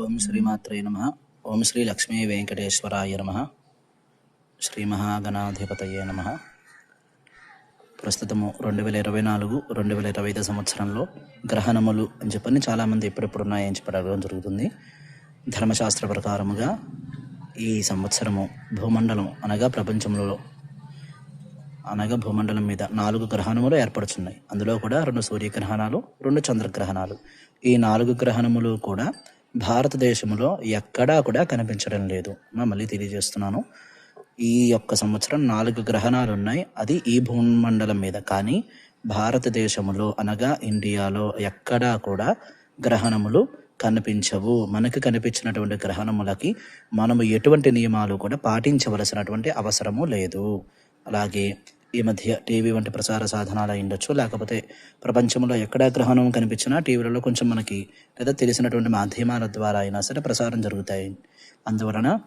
ఓం శ్రీమాత్రే నమ. ఓం శ్రీ లక్ష్మీ వెంకటేశ్వరాయ నమ. శ్రీ మహాగణాధిపతయే నమ. ప్రస్తుతము రెండు వేల ఇరవై నాలుగు రెండు వేల ఇరవై ఐదు సంవత్సరంలో గ్రహణములు అని చెప్పని చాలామంది ఎప్పుడెప్పుడు ఉన్నాయని చెప్పి అడగడం జరుగుతుంది. ధర్మశాస్త్ర ప్రకారముగా ఈ సంవత్సరము భూమండలం అనగా ప్రపంచంలో అనగా భూమండలం మీద నాలుగు గ్రహణములు ఏర్పడుచున్నాయి. అందులో కూడా రెండు సూర్యగ్రహణాలు రెండు చంద్రగ్రహణాలు. ఈ నాలుగు గ్రహణములు కూడా భారతదేశంలో ఎక్కడా కూడా కనిపించడం లేదు. మళ్ళీ తెలియజేస్తున్నాను. ఈ యొక్క సంవత్సరం నాలుగు గ్రహణాలు ఉన్నాయి. అది ఈ భూమండలం మీద. కానీ భారతదేశంలో అనగా ఇండియాలో ఎక్కడా కూడా గ్రహణములు కనిపించవు. మనకు కనిపించినటువంటి గ్రహణములకి మనము ఎటువంటి నియమాలు కూడా పాటించవలసినటువంటి అవసరము లేదు. అలాగే ఈ మధ్య టీవీ వంటి ప్రసార సాధనాలు అయి లేకపోతే ప్రపంచంలో ఎక్కడ గ్రహణం కనిపించినా టీవీలలో కొంచెం మనకి లేదా తెలిసినటువంటి మాధ్యమాల ద్వారా అయినా సరే ప్రసారం జరుగుతాయి. అందువలన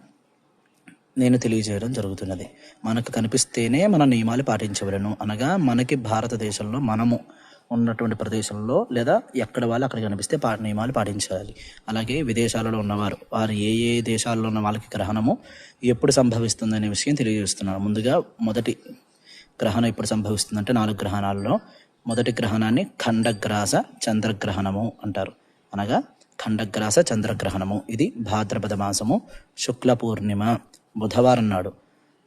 నేను తెలియజేయడం జరుగుతున్నది. మనకు కనిపిస్తేనే మన నియమాలు పాటించవలను. అనగా మనకి భారతదేశంలో మనము ఉన్నటువంటి ప్రదేశంలో లేదా ఎక్కడ వాళ్ళు అక్కడ కనిపిస్తే పా నియమాలు పాటించాలి. అలాగే విదేశాలలో ఉన్నవారు వారు ఏ ఏ దేశాల్లో ఉన్న వాళ్ళకి గ్రహణము ఎప్పుడు సంభవిస్తుంది అనే విషయం తెలియజేస్తున్నారు ముందుగా మొదటి గ్రహణం ఇప్పుడు సంభవిస్తుందంటే నాలుగు గ్రహణాల్లో. మొదటి గ్రహణాన్ని ఖండగ్రాస చంద్రగ్రహణము అంటారు. అనగా ఖండగ్రాస చంద్రగ్రహణము. ఇది భాద్రపద మాసము శుక్ల పూర్ణిమ బుధవారం నాడు.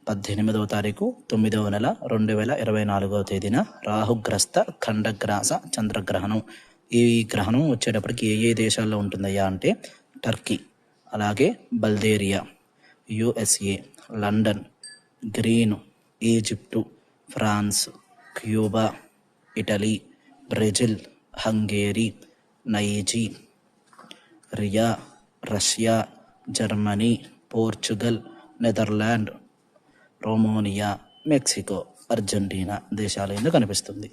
పద్దెనిమిదవ తారీఖు తొమ్మిదవ నెల రెండు వేల ఇరవై నాలుగవ తేదీన రాహుగ్రస్త ఖండగ్రాస చంద్రగ్రహణం. ఈ గ్రహణం వచ్చేటప్పటికి ఏ ఏ దేశాల్లో ఉంటుందయ్యా అంటే టర్కీ అలాగే Bulgaria USA London green Egypt France Cuba Italy Brazil Hungary Nigeria Russia Germany Portugal Netherland Romania Mexico Argentina దేశాల కనిపిస్తుంది?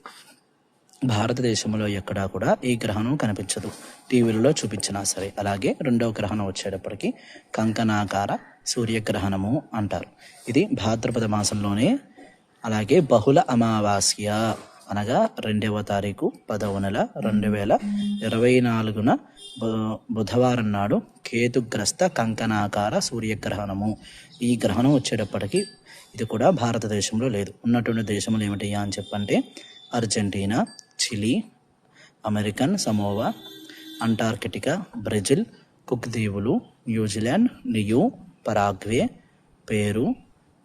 భారతదేశంలో ఎక్కడా కూడా ఈ గ్రహణం కనిపించదు. టీవీలలో చూపించినా సరే. అలాగే రెండవ గ్రహణం వచ్చేటప్పటికి కంకణాకార సూర్యగ్రహణము అంటారు. ఇది భాద్రపద మాసంలోనే అలాగే బహుళ అమావాస్య అనగా రెండవ తారీఖు పదవ నెల రెండు వేల ఇరవై నాలుగున బు- బుధవారం నాడు కేతుగ్రస్త కంకణాకార సూర్యగ్రహణము. ఈ గ్రహణం వచ్చేటప్పటికి ఇది కూడా భారతదేశంలో లేదు. ఉన్నటువంటి దేశములు ఏమిటయ్యా అని చెప్పంటే Argentina Chile American Samoa Antarctica Brazil Cook దీవులు New Zealand Niue Paraguay Peru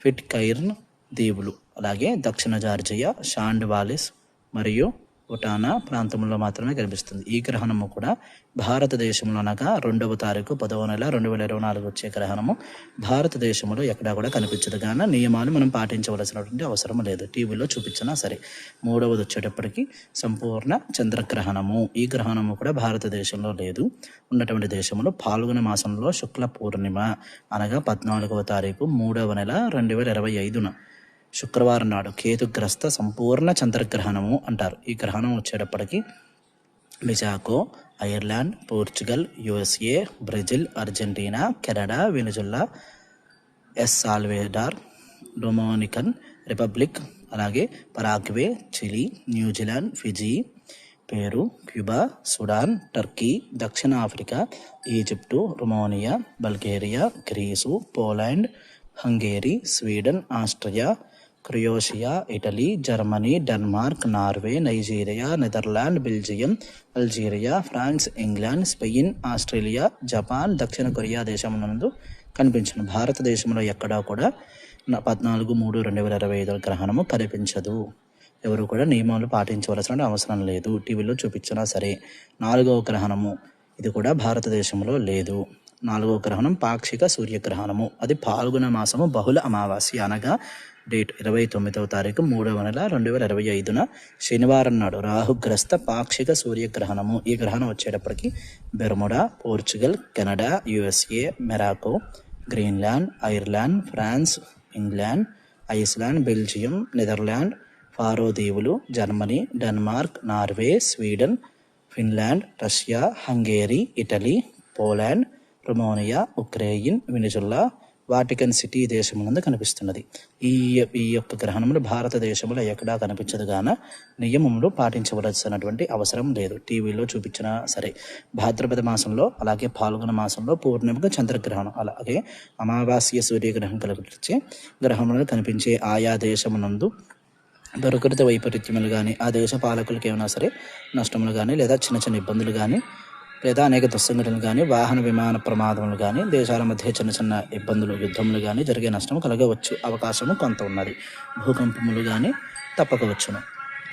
Pitcairn దీవులు. అలాగే దక్షిణ జార్జియా షాండ్ వాలిస్ మరియు ఉటానా ప్రాంతంలో మాత్రమే కనిపిస్తుంది. ఈ గ్రహణము కూడా భారతదేశంలో అనగా రెండవ తారీఖు పదవ నెల రెండు వేల ఇరవై నాలుగు వచ్చే గ్రహణము. భారతదేశంలో ఎక్కడా కూడా కనిపించదు. కానీ నియమాలు మనం పాటించవలసినటువంటి అవసరం లేదు. టీవీలో చూపించినా సరే. మూడవది వచ్చేటప్పటికి సంపూర్ణ చంద్రగ్రహణము. ఈ గ్రహణము కూడా భారతదేశంలో లేదు. ఉన్నటువంటి దేశంలో పాల్గొన మాసంలో శుక్ల పూర్ణిమ అనగా పద్నాలుగవ తారీఖు మూడవ నెల రెండు వేల ఇరవై ఐదున శుక్రవారం నాడు కేతుగ్రస్త సంపూర్ణ చంద్రగ్రహణము అంటారు. ఈ గ్రహణం వచ్చేటప్పటికి Mexico Ireland Portugal USA Brazil Argentina Canada Venezuela El Salvador Dominican Republic అలాగే Paraguay Chile New Zealand Fiji Peru Cuba Sudan Turkey దక్షిణ Africa Egypt Romania Bulgaria Greece Poland Hungary Sweden Austria Croatia Italy Germany Denmark Norway Nigeria Netherland Belgium Algeria France England Spain Australia Japan దక్షిణ Korea దేశమునందు నందు భారతదేశంలో ఎక్కడా కూడా పద్నాలుగు మూడు రెండు వేల ఇరవై ఐదు గ్రహణము కనిపించదు. ఎవరు కూడా నియమాలు పాటించవలసిన అవసరం లేదు. టీవీలో చూపించినా సరే నాలుగవ గ్రహణము ఇది కూడా భారతదేశంలో లేదు. నాలుగవ గ్రహణం పాక్షిక సూర్యగ్రహణము. అది పాల్గొన మాసము బహుళ అమావాస్య అనగా డేట్ ఇరవై తొమ్మిదవ తారీఖు మూడవ నెల రెండు వేల ఇరవై ఐదున శనివారం నాడు రాహుగ్రస్త పాక్షిక సూర్యగ్రహణము. ఈ గ్రహణం వచ్చేటప్పటికి Bermuda Portugal Canada USA Morocco Greenland Ireland France England Iceland Belgium Netherland Faroe దీవులు Germany Denmark Norway Sweden Finland Russia Hungary Italy Poland Romania Ukraine Venezuela Vatican City దేశమునందు కనిపిస్తున్నది. ఈ ఈ యొక్క గ్రహణములు భారతదేశంలో ఎక్కడా కనిపించదు గాన నియమములు పాటించవలసినటువంటి అవసరం లేదు. టీవీలో చూపించినా సరే. భాద్రపద మాసంలో అలాగే పాల్గొన మాసంలో పూర్ణిమగా చంద్రగ్రహణం అలాగే అమావాస్య సూర్యగ్రహం కలిగించే గ్రహములు కనిపించే ఆయా దేశమునందు ప్రకృతి వైపరీత్యములు కానీ ఆ దేశ పాలకులకి ఏమైనా సరే నష్టములు కానీ లేదా చిన్న చిన్న ఇబ్బందులు కానీ లేదా అనేక దుస్సంఘటనలు కానీ వాహన విమాన ప్రమాదములు కానీ దేశాల మధ్య చిన్న చిన్న ఇబ్బందులు యుద్ధములు కానీ జరిగే నష్టం కలగవచ్చు అవకాశము కొంత ఉన్నది. భూకంపములు కానీ తప్పకవచ్చును.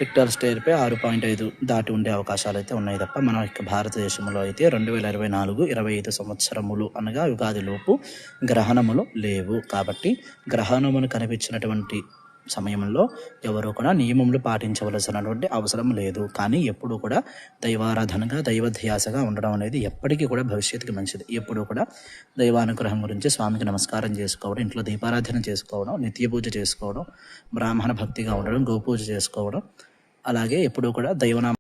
రిక్టర్ స్టేర్పై ఆరు పాయింట్ ఐదు దాటి ఉండే అవకాశాలు అయితే ఉన్నాయి తప్ప మన యొక్క భారతదేశంలో అయితే రెండు వేల ఇరవై నాలుగు ఇరవై ఐదు సంవత్సరములు అనగా యుగాదిలోపు గ్రహణములు లేవు. కాబట్టి గ్రహణమును కనిపించినటువంటి సమయంలో ఎవరు కూడా నియమములు పాటించవలసినటువంటి అవసరం లేదు. కానీ ఎప్పుడు కూడా దైవారాధనగా దైవధ్యాసగా ఉండడం అనేది ఎప్పటికీ కూడా భవిష్యత్తుకి మంచిది. ఎప్పుడు కూడా దైవానుగ్రహం గురించి స్వామికి నమస్కారం చేసుకోవడం ఇంట్లో దీపారాధన చేసుకోవడం నిత్య పూజ చేసుకోవడం బ్రాహ్మణ భక్తిగా ఉండడం గోపూజ చేసుకోవడం అలాగే ఎప్పుడు కూడా దైవనామ